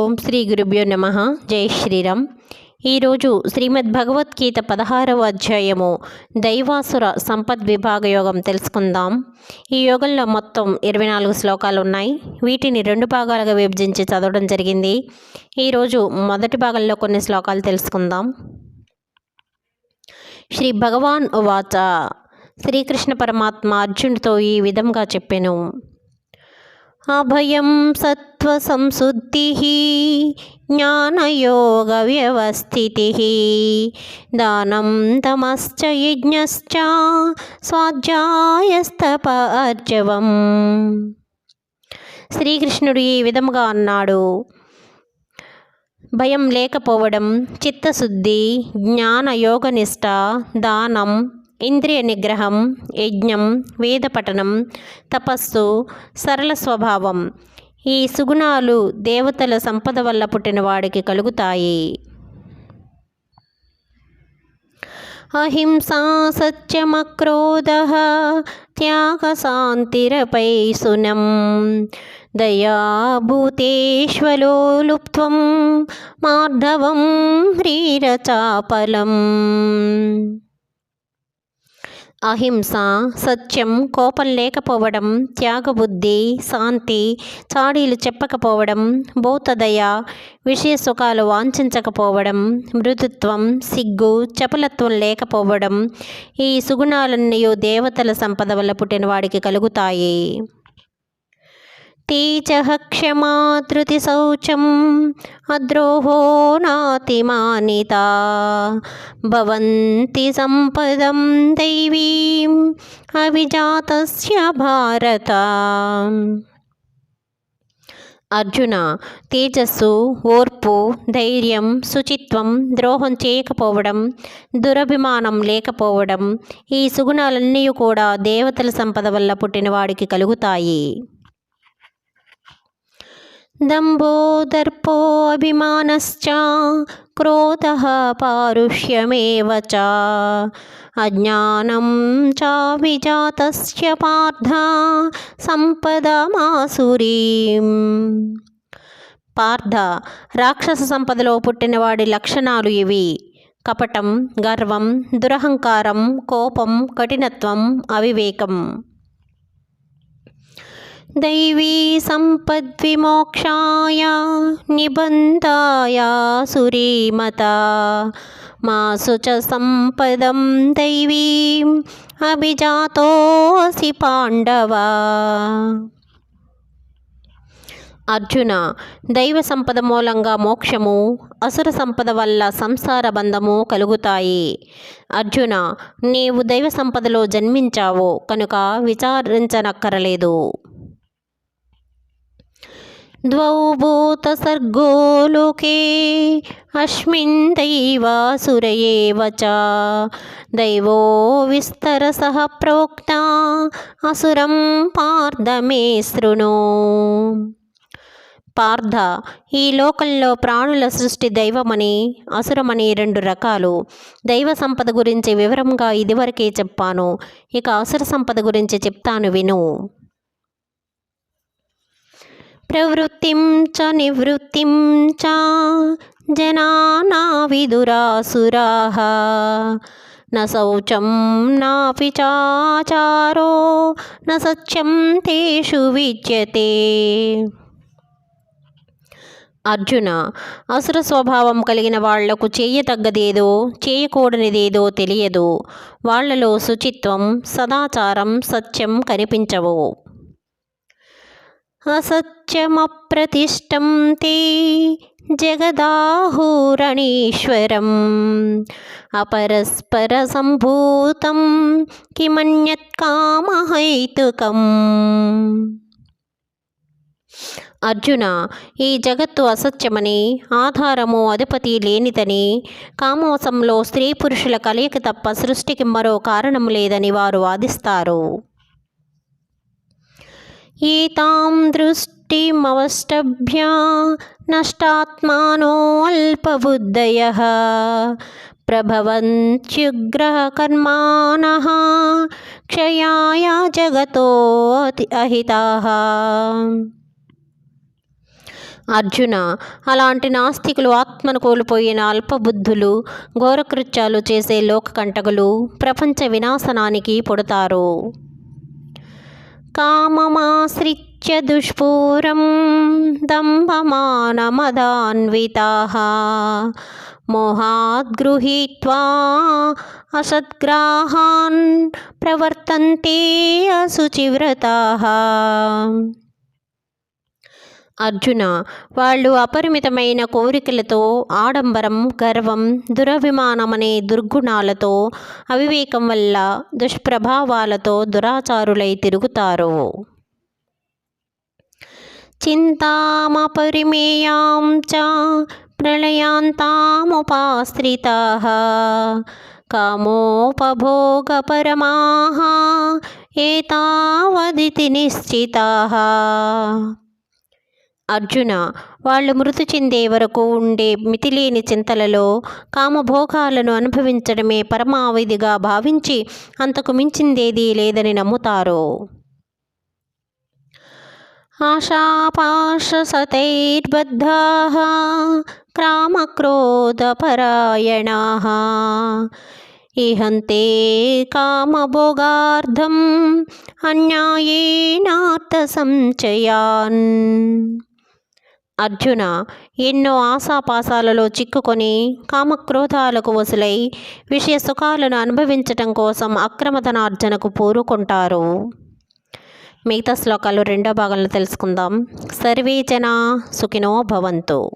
ఓం శ్రీ గురుభ్యో నమ. జై శ్రీరామ్. ఈరోజు శ్రీమద్ భగవద్గీత పదహారవ అధ్యాయము దైవాసుర సంపద్ విభాగ యోగం తెలుసుకుందాం. ఈ యోగంలో మొత్తం ఇరవై నాలుగు శ్లోకాలు ఉన్నాయి. వీటిని రెండు భాగాలుగా విభజించి చదవడం జరిగింది. ఈరోజు మొదటి భాగంలో కొన్ని శ్లోకాలు తెలుసుకుందాం. శ్రీ భగవాన్ ఉవాచ శ్రీకృష్ణ పరమాత్మ అర్జునుడితో ఈ విధంగా చెప్పాను. అభయం సత్వసంశుద్ధి జ్ఞానయోగవ్యవస్థితి. దానం తమశ్చ యజ్ఞశ్చ స్వాధ్యాయస్తపర్జవం శ్రీకృష్ణుడు ఈ విధముగా అన్నాడు. భయం లేకపోవడం చిత్తశుద్ధి జ్ఞాన యోగనిష్ట దానం ఇంద్రియ నిగ్రహం యజ్ఞం వేద పఠనం తపస్సు సరళ స్వభావం. ఈ సుగుణాలు దేవతల సంపద వల్ల పుట్టిన వాడికి కలుగుతాయి. అహింసా సత్యమక్రోధ త్యాగశాంతిరపై సునం. దయాభూతేశ్వలో లుప్త్వం మార్ధవం హ్రీరచాపలం అహింస సత్యం కోపం లేకపోవడం త్యాగబుద్ధి శాంతి చాడీలు చెప్పకపోవడం భౌతదయ విషయ సుఖాలు వాంఛించకపోవడం మృదుత్వం సిగ్గు చపలత్వం లేకపోవడం ఈ సుగుణాలన్నీ దేవతల సంపద వల్ల పుట్టిన వాడికి కలుగుతాయి. తేజః క్షమా ధృతి శౌచం అద్రోహో నాతిమానిత భవంతి సంపదం దైవీం అవిజాతస్య భారత అర్జున తేజస్సు ఓర్పు ధైర్యం శుచిత్వం ద్రోహం చేయకపోవడం దురభిమానం లేకపోవడం ఈ సుగుణాలన్నీ కూడా దేవతల సంపద వల్ల పుట్టిన వాడికి కలుగుతాయి. దర్పో దర్పోభిమానశ్చ క్రోధ పారుష్యమేవ అజ్ఞానం చ పార్థ పార్థ సంపదమాసురీం పార్థ రాక్షస సంపదలో పుట్టినవాడి లక్షణాలు ఇవి. కపటం గర్వం దురహంకారం కోపం కఠినత్వం అవివేకం। दैवी सम्पद्विमोक्षाय निबन्धाय सुरीमता मासु च सम्पदं दैवीम् अभिजातोऽसि पाण्डवा అర్జున దైవ సంపద మూలంగా మోక్షము అసుర సంపద వల్ల సంసార బంధము కలుగుతాయి అర్జున నీవు దైవ సంపదలో జన్మించావు కనుక విచారించనక్కరలేదు ద్వౌభూత भूतसर्गो అస్మిన్ దైవాసురయే వచ దైవో విస్తర సహ ప్రోక్త అసురం పార్థమే శృణు పార్థ ఈ లోకంలో ప్రాణుల సృష్టి దైవమని అసురమని రెండు రకాలు. దైవ సంపద గురించి వివరంగా ఇదివరకే చెప్పాను. ఇక అసుర సంపద గురించి చెప్తాను విను. ప్రవృత్తిం చ నివృత్తిం చ జనానా విదురాసురాः न శౌచం నాపి చాచారో న సత్యం తేషు విద్యతే. అర్జున అసుర స్వభావం కలిగిన వాళ్ళకు చేయతగ్గదేదో చేయకూడనిదేదో తెలియదు. వాళ్ళలో శుచిత్వం సదాచారం సత్యం కనిపించవు. असत्यमप्रतिष्ठं ते जगदाहुरणीश्वरम् अपरस्परसम्भूतं किमन्यत्कामहैतुकम् అర్జున ఈ జగత్తు అసత్యమని ఆధారము అధిపతి లేనిదని కామోసంలో స్త్రీ పురుషుల కలయిక తప్ప సృష్టికి మరో కారణం లేదని వారు వాదిస్తారు एतां दृष्टिमवष्टभ्य नष्टात्मानोऽल्पबुद्धयः प्रभवन्त्युग्रकर्माणः क्षयाय जगतो अहिताः అర్జున అలాంటి నాస్తికులు ఆత్మను కోల్పోయిన అల్పబుద్ధులు ఘోరకృత్యాలు చేసే లోకకంటకులు ప్రపంచ వినాశనానికి పుడతారు కామమాశ్రిత్య దుష్పూరం దంభమానమదాన్వితాः మోహాద్ గృహీత్వా అసద్గ్రాహాన్ ప్రవర్తంతే అశుచివ్రతాः అర్జున వాళ్ళు అపరిమితమైన కోరికలతో ఆడంబరం గర్వం దురభిమానమనే దుర్గుణాలతో అవివేకం వల్ల దుష్ప్రభావాలతో దురాచారులై తిరుగుతారు. చింతామపరిమేయాం చ ప్రళయాంతాముపాశ్రితాः కామోపభోగపరమాः ఏతావదితి నిశ్చితాः. అర్జున వాళ్ళు మృతి చెందే వరకు ఉండే మితిలేని చింతలలో కామభోగాలను అనుభవించడమే పరమావధిగా భావించి అంతకు మించిందేదీ లేదని నమ్ముతారు. ఆశాపాశసతైర్బద్ధాः క్రామక్రోధపరాయణాः. ఇహంతే కామభోగార్థం అన్యాయేనార్థసంచయాన్ అర్జున ఎన్నో ఆశాపాసాలలో చిక్కుకొని కామక్రోధాలకు వసులై విషయ సుఖాలను అనుభవించటం కోసం అక్రమధనార్జనకు పూరుకుంటారు. మిగతా శ్లోకాలు రెండో భాగంలో తెలుసుకుందాం. సర్వే జనా సుఖినో భవంతు.